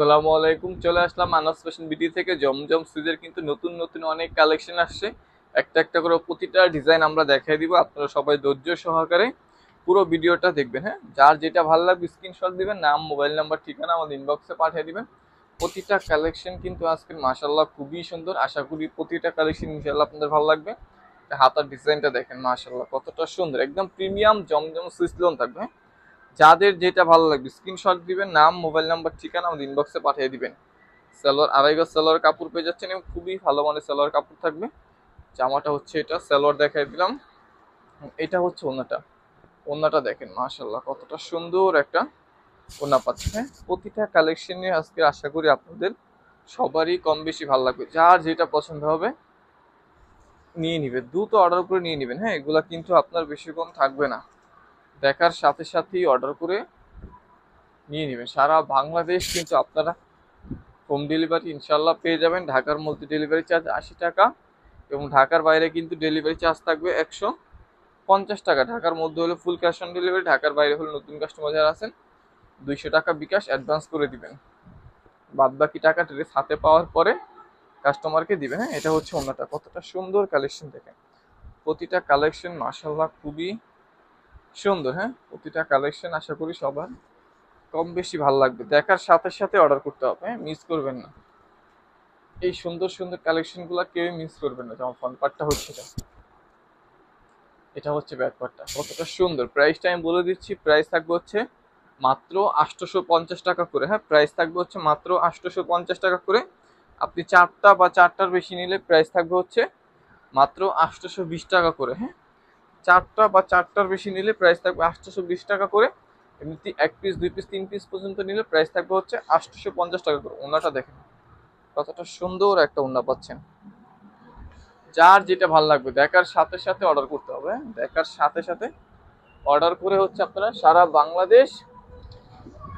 সালামু আলাইকুম, চলে আসলাম আনাস ফ্যাশন বিটি থেকে। জমজম সুইজের কিন্তু নতুন নতুন অনেক কালেকশন আসছে। একটা একটা করে প্রতিটা ডিজাইন আমরা দেখাই দিব, আপনারা সবাই ধৈর্য সহকারে পুরো ভিডিওটা দেখবেন হ্যাঁ? যার যেটা ভালো লাগবে স্ক্রিনশট দিবেন, নাম মোবাইল নাম্বার ঠিকানা আমাদের ইনবক্সে পাঠিয়ে দিবেন। প্রতিটা কালেকশন কিন্তু আজকে মাশাল্লাহ খুবই সুন্দর। আশা করি প্রতিটা কালেকশন ইনশাল্লাহ আপনাদের ভালো লাগবে। হাতার ডিজাইনটা দেখেন মাশাল্লাহ কতটা সুন্দর। একদম প্রিমিয়াম জমজম সুইচ লোন থাকবে হ্যাঁ? যাদের যেটা ভালো লাগবে স্ক্রিনশট দিবেন, নাম মোবাইল নাম্বার ঠিকানা আমাদের ইনবক্সে পাঠিয়ে দিবেন। সালোয়ার আড়াই গজ সালোয়ার কাপড় পেয়ে যাচ্ছেন এবং খুবই ভালো মানের সালোয়ার কাপড় থাকবে। জামাটা হচ্ছে এটা সালোয়ার দেখাই দিলাম। এটা হচ্ছে ওনাটা ওনাটা দেখেন মাশাল্লাহ কতটা সুন্দর একটা ওনা পাচ্ছে। হ্যাঁ প্রতিটা কালেকশনে আজকে আশা করি আপনাদের সবারই কম বেশি ভালো লাগবে। যার যেটা পছন্দ হবে, নিয়ে নিবে। দ্রুত অর্ডার করে নিয়ে নেবেন। হ্যাঁ এগুলা কিন্তু আপনার বেশিক্ষণ থাকবে না। দেখার সাথে সাথেই অর্ডার করে নিয়ে নেবেন। সারা বাংলাদেশ কিন্তু আপনারা হোম ডেলিভারি ইনশাল্লাহ পেয়ে যাবেন। ঢাকার মধ্যে ডেলিভারি চার্জ আশি টাকা এবং ঢাকার বাইরে কিন্তু ডেলিভারি চার্জ থাকবে একশো পঞ্চাশ টাকা। ঢাকার মধ্যে হলে ফুল ক্যাশ অন ডেলিভারি ঢাকার বাইরে হলে নতুন কাস্টমার যারা আছেন, দুইশো টাকা বিকাশ অ্যাডভান্স করে দিবেন। বাদ বাকি টাকা ড্রেস হাতে পাওয়ার পরে কাস্টমারকে দিবেন। হ্যাঁ এটা হচ্ছে অন্যটা। কতটা সুন্দর কালেকশন দেখেন। প্রতিটা কালেকশন মাসাল্লাহ খুবই সুন্দর হ্যাঁ? প্রতিটা কালেকশন আশা করি সবার কম বেশি ভালো লাগবে। দেখার সাথে সাথে অর্ডার করতে হবে হ্যাঁ? মিস করবেন না। এই সুন্দর সুন্দর কালেকশনগুলো কেউই মিস করবেন না, যেমন ফ্রন্ট পার্টটা হচ্ছে এটা। হচ্ছে ব্যাক পার্টটা কতটা সুন্দর। প্রাইসটা আমি বলে দিচ্ছি প্রাইস থাকবে হচ্ছে মাত্র আটশোশো পঞ্চাশ টাকা করে হ্যাঁ? প্রাইস থাকবে হচ্ছে মাত্র আটশোশো পঞ্চাশ টাকা করে। আপনি চারটা বা চারটার বেশি নিলে প্রাইস থাকবে হচ্ছে মাত্র আটশোশো বিশ টাকা করে হ্যাঁ? চারটা বা চারটার বেশি নিলে প্রাইস থাকবে আটশোশো বিশ টাকা করে। এমনিতে এক পিস দুই পিস তিন পিস পর্যন্ত নিলে প্রাইস থাকবে হচ্ছে আটশোশো পঞ্চাশ টাকা করে। ওনাটা দেখেন, কতটা সুন্দর একটা ওনা পাচ্ছেন। যার যেটা ভালো লাগবে, দেখার সাথে সাথে অর্ডার করতে হবে হ্যাঁ? দেখার সাথে সাথে অর্ডার করে হচ্ছে আপনারা সারা বাংলাদেশ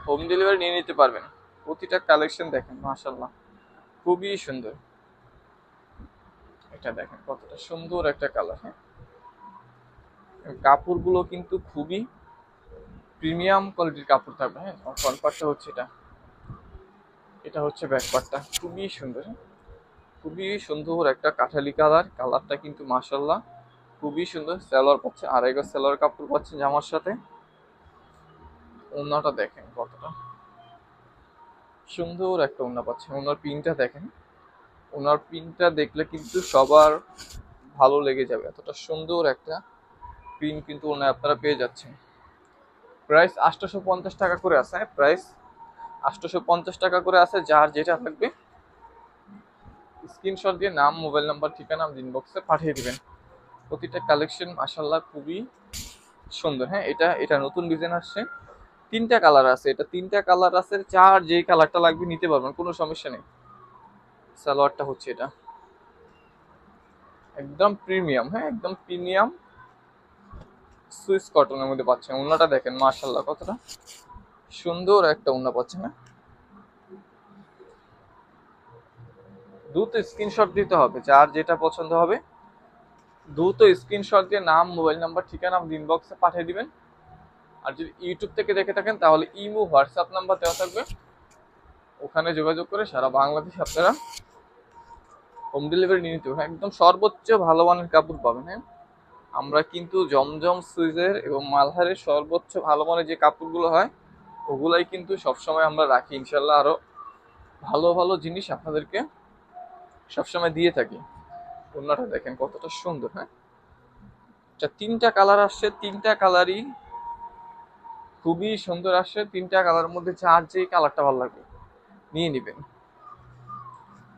হোম ডেলিভারি নিয়ে নিতে পারবেন। প্রতিটা কালেকশন দেখেন মাশাল্লাহ খুবই সুন্দর। এটা দেখেন, কতটা সুন্দর একটা কালার হ্যাঁ? কাপড়গুলো কিন্তু খুবই প্রিমিয়াম কোয়ালিটির কাপড় থাকবে হ্যাঁ? ফ্রন্ট পার্টটা হচ্ছে এটা। এটা হচ্ছে ব্যাক পার্টটা খুবই সুন্দর হ্যাঁ? খুবই সুন্দর একটা কাঠালি কালার। কালারটা কিন্তু মাসাল্লাহ খুবই সুন্দর। সেলোয়ার পাচ্ছে, আড়াই গজ সেলোয়ার কাপড় পাচ্ছে জামার সাথে। ওনাটা দেখেন কতটা। সুন্দর একটা ওনা পাচ্ছে। ওনার পিনটা দেখেন। ওনার পিনটা দেখলে কিন্তু সবার ভালো লেগে যাবে। এতটা সুন্দর একটা পিন কিন্তু ওনায় আপনারা পেয়ে যাচ্ছেন। প্রাইস আটশোশো পঞ্চাশ টাকা করে আছে প্রাইস আটশোশো পঞ্চাশ টাকা করে আছে, যার যেটা থাকবে স্ক্রিনশট দিয়ে নাম মোবাইল নাম্বার ঠিকানা ইনবক্সে পাঠিয়ে দিবেন। প্রতিটা কালেকশন মাসাল্লাহ খুবই সুন্দর। হ্যাঁ এটা এটা নতুন ডিজাইন আসছে। তিনটা কালার আছে, এটা তিনটা কালার আছে চার যেই কালারটা লাগবে নিতে পারবেন, কোনো সমস্যা নেই। সালোয়ারটা হচ্ছে এটা। একদম প্রিমিয়াম হ্যাঁ একদম প্রিমিয়াম সুইস কটনের মধ্যে পাচ্ছেন ওনাটা দেখেন মার্শাল্লাহ কতটা সুন্দর একটা ওনা পাচ্ছেন হ্যাঁ দ্রুত স্ক্রিনশট দিতে হবে, যার যেটা পছন্দ হবে। দ্রুত স্ক্রিনশট দিয়ে নাম মোবাইল নাম্বার ঠিকানা ইনবক্সে পাঠিয়ে দিবেন। আর যদি ইউটিউব থেকে দেখে থাকেন, তাহলে ইমো হোয়াটসঅ্যাপ নাম্বার দেওয়া থাকবে। ওখানে যোগাযোগ করে সারা বাংলাদেশ আপনারা হোম ডেলিভারি নিয়ে নিতে একদম সর্বোচ্চ ভালো মানের কাপড় পাবেন হ্যাঁ? আমরা কিন্তু জমজম সুইজের এবং মালহারের সর্বোচ্চ ভালো মানের যে কাপড়গুলো হয়, ওগুলাই কিন্তু সবসময় আমরা রাখি। ইনশাল্লাহ আরও ভালো ভালো জিনিস আপনাদেরকে সবসময় দিয়ে থাকি। ওনাটা দেখেন কতটা সুন্দর হ্যাঁ? এটা তিনটা কালার আসছে, তিনটা কালারই খুবই সুন্দর আসছে। তিনটা কালারের মধ্যে যার যে কালারটা ভালো লাগবে, নিয়ে নেবেন।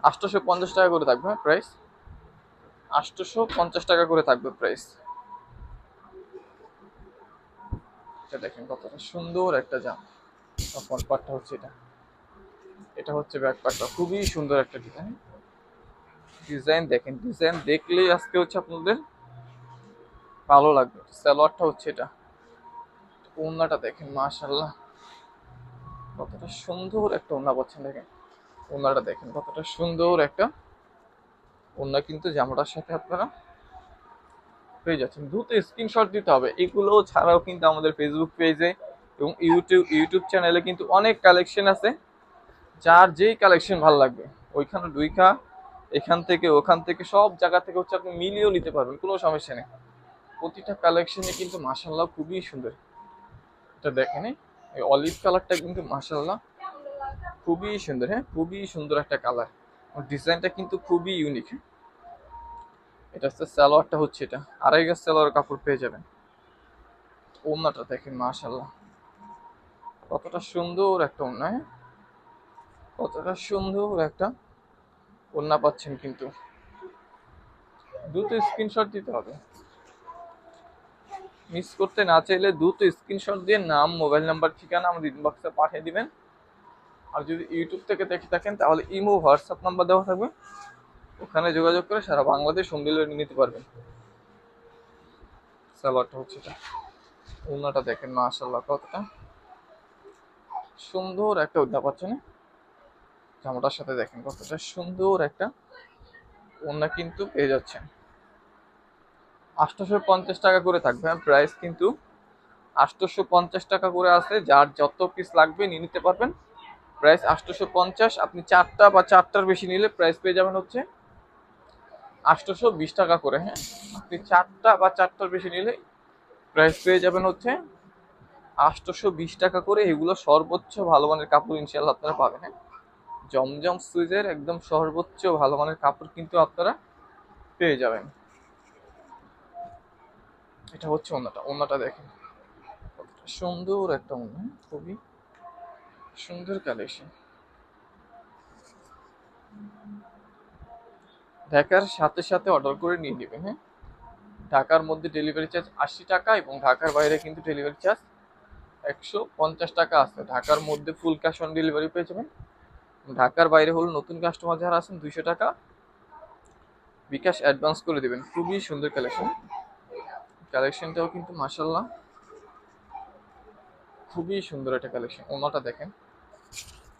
আটশোশো পঞ্চাশ টাকা করে থাকবে হ্যাঁ প্রাইস আটশোশো পঞ্চাশ টাকা করে থাকবে প্রাইস এটা দেখেন কতটা সুন্দর একটা জাম। ফ্রন্ট পার্টটা হচ্ছে এটা। এটা হচ্ছে ব্যাক পার্টটা খুবই সুন্দর একটা ডিজাইন ডিজাইন দেখেন ডিজাইন দেখলেই আজকে হচ্ছে আপনাদের ভালো লাগবে। সালোয়ারটা হচ্ছে এটা। ওড়নাটা দেখেন মাশাল্লাহ কতটা সুন্দর একটা ওড়না পাচ্ছেন দেখেন। ওড়নাটা দেখেন, কতটা সুন্দর একটা ওড়না। কিন্তু জামাটার সাথে আপনারা পেয়ে যাচ্ছেন। দ্রুত স্ক্রিনশট দিতে হবে। এগুলো ছাড়াও কিন্তু আমাদের ফেসবুক পেজে এবং ইউটিউব ইউটিউব চ্যানেলে কিন্তু অনেক কালেকশন আছে। যার যেই কালেকশন ভালো লাগবে, ওইখানে দুইখা, এখান থেকে ওখান থেকে সব জায়গা থেকে হচ্ছে আপনি মিলিয়েও নিতে পারবেন, কোনো সমস্যা নেই। প্রতিটা কালেকশনে কিন্তু মাসাল্লাহ খুবই সুন্দর। এটা দেখেন, এই অলিভ কালারটা কিন্তু মাসাল্লাহ খুবই সুন্দর হ্যাঁ? খুবই সুন্দর একটা কালার ডিজাইনটা কিন্তু খুবই ইউনিক এটা হচ্ছে সালোয়ারটা হচ্ছে এটা। আড়াই গাছ সালোয়ার কাপড় পেয়ে যাবেন। ওড়নাটা দেখেন মাশাল্লাহ কতটা সুন্দর একটা হ্যাঁ? কতটা সুন্দর একটা ওড়না পাচ্ছেন কিন্তু। দ্রুত স্ক্রিনশট দিতে হবে। মিস করতে না চাইলে দ্রুত স্ক্রিনশট দিয়ে নাম, মোবাইল নাম্বার, ঠিকানা আমাদের ইনবক্সে পাঠিয়ে দিবেন। আর যদি ইউটিউব থেকে দেখে থাকেন, তাহলে ইমো, হোয়াটসঅ্যাপ নাম্বার দেওয়া থাকবে। ওখানে যোগাযোগ করে সারা বাংলাদেশ হোম ডেলিভারি নিতে পারবেন। সালোয়ারটা হচ্ছে এটা। ওড়নাটা দেখেন মাশাল্লাহ কতটা সুন্দর একটা ওড়না পাচ্ছেন। জামাটার সাথে দেখেন কতটা সুন্দর একটা ওড়না কিন্তু পেয়ে যাচ্ছেন। আটশোশো পঞ্চাশ টাকা করে থাকবে। প্রাইস কিন্তু আটশোশো পঞ্চাশ টাকা করে আছে। যার যত পিস লাগবে নিয়ে নিতে পারবেন। প্রাইস আটশোশো পঞ্চাশ আপনি চারটা বা চারটার বেশি নিলে প্রাইস পেয়ে যাবেন হচ্ছে আটশোশো বিশ টাকা করে হ্যাঁ? আপনি চারটা বা চারটার বেশি নিলে প্রাইস পেয়ে যাবেন হচ্ছে আটশোশো বিশ টাকা করে। এগুলো সর্বোচ্চ ভালো মানের কাপড় ইনশাল্লাহ আপনারা পাবেন হ্যাঁ? জমজম সুইজের একদম সর্বোচ্চ ভালো মানের কাপড় কিন্তু আপনারা পেয়ে যাবেন। এটা হচ্ছে ওনাটা ওনাটা দেখেন। সুন্দর একটা ওনা খুবই সুন্দর কালেকশন। ঢাকার সাথে সাথে অর্ডার করে নিয়ে নেবেন হ্যাঁ? ঢাকার মধ্যে ডেলিভারি চার্জ আশি টাকা এবং ঢাকার বাইরে কিন্তু ডেলিভারি চার্জ একশো পঞ্চাশ টাকা আছে। ঢাকার মধ্যে ফুল ক্যাশ অন ডেলিভারি পেয়ে যাবেন। ঢাকার বাইরে হলো নতুন কাস্টমার যারা আছেন, দুইশো টাকা বিকাশ অ্যাডভান্স করে দেবেন। খুবই সুন্দর কালেকশন কালেকশনটাও কিন্তু মাসাল্লাহ খুবই সুন্দর একটা কালেকশন ওনাটা দেখেন।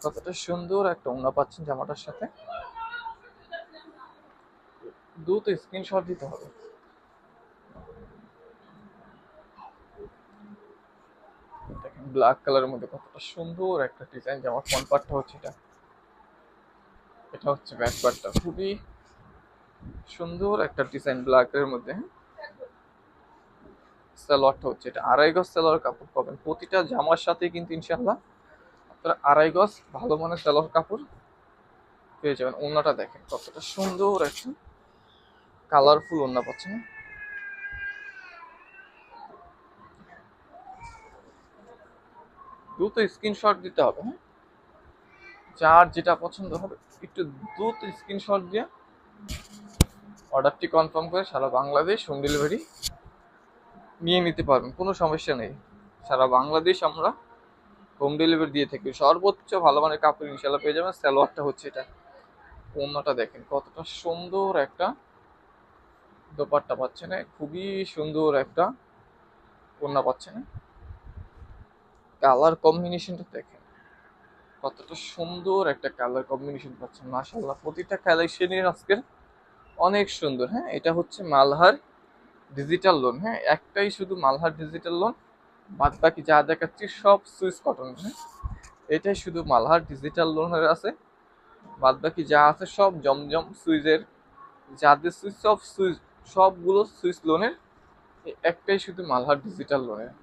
কতটা সুন্দর একটা ওনা পাচ্ছেন জামাটার সাথে। দ্রুত স্ক্রিনশট দিতে হবে। দেখেন ব্ল্যাক কালারের মধ্যে কতটা সুন্দর একটা ডিজাইন জামার ফ্রন্ট পার্টটা হচ্ছে এটা। এটা হচ্ছে ব্যাক পার্টটা খুবই সুন্দর একটা ডিজাইন ব্ল্যাকের মধ্যে। সালোয়ারটা হচ্ছে এটা। আড়াই গজ সালোয়ার কাপড় পাবেন। প্রতিটা জামার সাথে কিন্তু ইনশাল্লাহ আপনারা আড়াই গজ ভালো মানের সালোয়ার কাপড় পেয়ে যাবেন। ওনাটা দেখেন কতটা সুন্দর একটা কালারফুল ওনা পাচ্ছেন। দ্রুত স্ক্রিনশট দিতে হবে হ্যাঁ? যার যেটা পছন্দ হবে, একটু দ্রুত স্ক্রিনশট দিয়ে অর্ডারটি কনফার্ম করে সারা বাংলাদেশ হোম ডেলিভারি নিয়ে নিতে পারবেন, কোনো সমস্যা নেই। সারা বাংলাদেশ আমরা হোম ডেলিভারি দিয়ে থাকি। সর্বোচ্চ ভালো মানের কাপড় ইনশাল্লাহ পেয়ে যাবেন। স্যালোয়ারটা হচ্ছে এটা। পণ্যটা দেখেন, কতটা সুন্দর একটা দোপাট্টা পাচ্ছেন খুবই সুন্দর একটা পণ্য পাচ্ছেন কালার কম্বিনেশনটা দেখেন, কতটা সুন্দর একটা কালার কম্বিনেশন পাচ্ছেন মাশাল্লাহ প্রতিটা কালেকশনের আজকের অনেক সুন্দর হ্যাঁ? এটা হচ্ছে মালহার ডিজিটাল লোন হ্যাঁ? একটাই শুধু মালহার ডিজিটাল লোন বাদ বাকি যা দেখাচ্ছি সব সুইচ কটন হ্যাঁ? এটাই শুধু মালহার ডিজিটাল লোনের আছে। বাদ বাকি যা আছে সব জমজম সুইজের যাদের সুইচ সব সুইচ সবগুলো সুইচ লোনের একটাই শুধু মালহার ডিজিটাল লোনের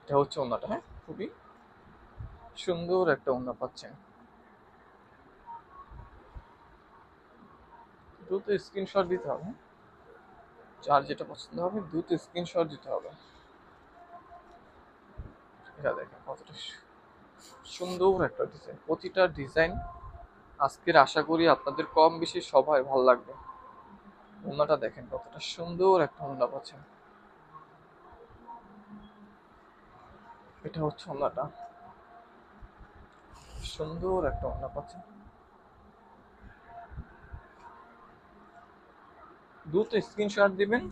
এটা হচ্ছে ওনাটা হ্যাঁ? খুবই সুন্দর একটা ওনা পাচ্ছেন। দ্রুত স্ক্রিনশট দিতে হবে যার যেটা পছন্দ হবে, দ্রুত স্ক্রিনশট দিতে হবে। এটা দেখেন কতটা সুন্দর একটা ডিজাইন প্রতিটা ডিজাইন আজকের আশা করি আপনাদের কম বেশি সবাই ভালো লাগবে। ওনাটা দেখেন কতটা সুন্দর একটা ওনা পাচ্ছেন। এটা হচ্ছে ওনাটা সুন্দর একটা ওনা পাচ্ছেন। দ্রুত স্ক্রিনশট দিবেন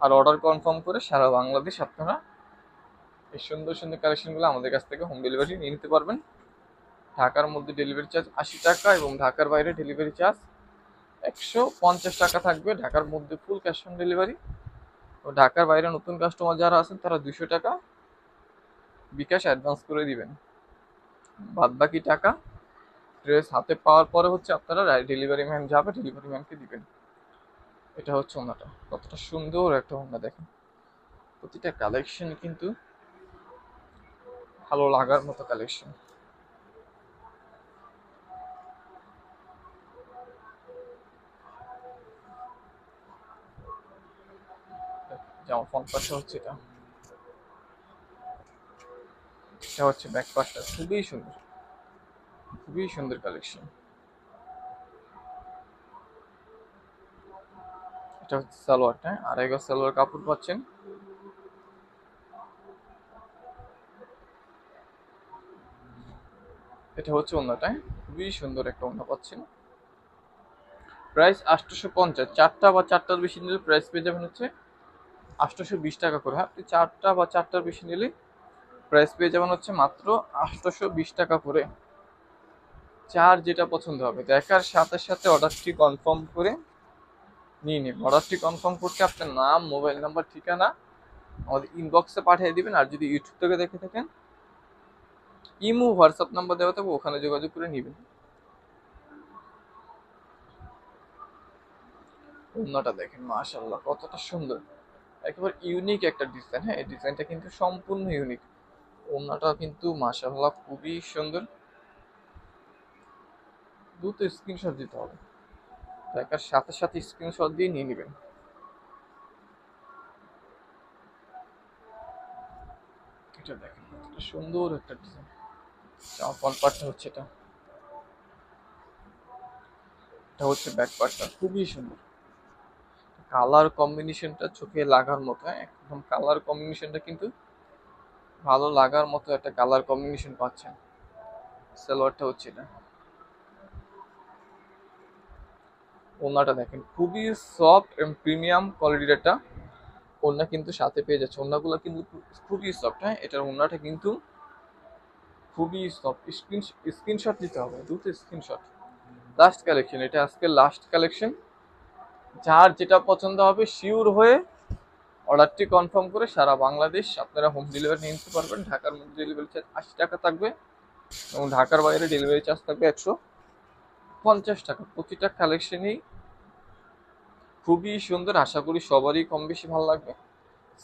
আর অর্ডার কনফার্ম করে সারা বাংলাদেশ আপনারা এই সুন্দর সুন্দর কালেকশনগুলো আমাদের কাছ থেকে হোম ডেলিভারি নিয়ে নিতে পারবেন। ঢাকার মধ্যে ডেলিভারি চার্জ আশি টাকা এবং ঢাকার বাইরে ডেলিভারি চার্জ একশো পঞ্চাশ টাকা থাকবে ঢাকার মধ্যে ফুল ক্যাশ অন ডেলিভারি ও ঢাকার বাইরে নতুন কাস্টমার যারা আছেন, তারা দুশো টাকা বিকাশ অ্যাডভান্স করে দিবেন। বাদ বাকি টাকা ড্রেস হাতে পাওয়ার পরে হচ্ছে আপনারা ডেলিভারি ম্যান যাবে ডেলিভারি ম্যানকে দিবেন। এটা হচ্ছে ওনাটা। কতটা সুন্দর একটা ওনা দেখেন। প্রতিটা কালেকশন কিন্তু ভালো লাগার মতো কালেকশন যেমন ফ্রন্ট পাশটা হচ্ছে এটা। এটা হচ্ছে ব্যাক পাশটা খুবই সুন্দর। খুবই সুন্দর কালেকশন এটা হচ্ছে সালোয়ারটা। আড়াই গজ সালোয়ার কাপড় পাচ্ছেন। এটা হচ্ছে ওনাটা খুবই সুন্দর একটা ওনা পাচ্ছেন। প্রাইস আটশোশো পঞ্চাশ। চারটা বা চারটার বেশি নিলে প্রাইস পেয়ে যাবেন হচ্ছে আটশোশো বিশ টাকা করে। আপনি চারটা বা চারটার বেশি নিলে প্রাইস পেয়ে যাবেন হচ্ছে মাত্র আটশোশো বিশ টাকা করে। চার যেটা পছন্দ হবে। দেখার সাথে সাথে অর্ডারটি কনফার্ম করে নিয়ে নিন। অর্ডারটি কনফার্ম করতে আপনার নাম মোবাইল নাম্বার ঠিকানা আমাদের ইনবক্সে পাঠিয়ে দিবেন। আর যদি ইউটিউব থেকে দেখে থাকেন, ইমো হোয়াটসঅ্যাপ নাম্বার দেওয়া থাকবে, ওখানে যোগাযোগ করে নেবেন। অন্যটা দেখেন মাশাল্লাহ কতটা সুন্দর। একেবারে ইউনিক একটা ডিজাইন হ্যাঁ এই ডিজাইনটা কিন্তু সম্পূর্ণ ইউনিক ওনাটা কিন্তু মাশাল্লাহ খুবই সুন্দর। দ্রুত স্ক্রিনশট দিতে হবে। দেখার সাথে সাথে স্ক্রিনশট দিয়ে নিয়ে নেবেন। এটা দেখেন সুন্দর একটা ডিজাইন ফ্রন্ট পার্টটা হচ্ছে এটা। এটা হচ্ছে ব্যাক পার্টটা খুবই সুন্দর। কালার কম্বিনেশনটা চোখে লাগার মতো একদম কালার কম্বিনেশনটা কিন্তু ভালো লাগার মতো একটা কালার কম্বিনেশন পাচ্ছেন। সালোয়ারটা হচ্ছে এটা। ওনাটা দেখেন, খুবই সফট এবং প্রিমিয়াম কোয়ালিটির একটা ওনা কিন্তু সাথে পেয়ে যাচ্ছে। ওনাগুলো কিন্তু খুবই সফট হ্যাঁ? এটার ওনাটা কিন্তু খুবই সফট স্ক্রিন, স্ক্রিনশট দিতে হবে, দুটো স্ক্রিনশট। লাস্ট কালেকশন এটা আজকে লাস্ট কালেকশন যার যেটা পছন্দ হবে, শিওর হয়ে অর্ডারটি কনফার্ম করে সারা বাংলাদেশ আপনারা হোম ডেলিভারি নিয়ে নিতে পারবেন। ঢাকার মধ্যে ডেলিভারি চার্জ আশি টাকা থাকবে এবং ঢাকার বাইরে ডেলিভারি চার্জ থাকবে একশো পঞ্চাশ টাকা। প্রতিটা কালেকশনেই খুবই সুন্দর। আশা করি সবারই কম বেশি ভালো লাগবে।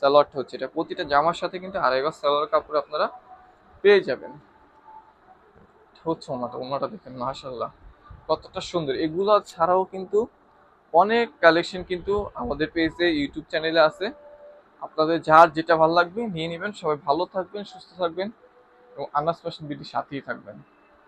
সালোয়ারটা হচ্ছে। এটা প্রতিটা জামার সাথে কিন্তু আড়াই গজ সালোয়ার কাপড় আপনারা পেয়ে যাবেন। হচ্ছে ওনাটা। ওনাটা দেখেন মাশাল্লাহ কতটা সুন্দর। এগুলো ছাড়াও কিন্তু অনেক কালেকশন কিন্তু আমাদের পেজে ইউটিউব চ্যানেলে আছে। আপনাদের যার যেটা ভালো লাগবে নিয়ে নেবেন। সবাই ভালো থাকবেন, সুস্থ থাকবেন এবং আনাস ফ্যাশন বিডির সাথেই থাকবেন।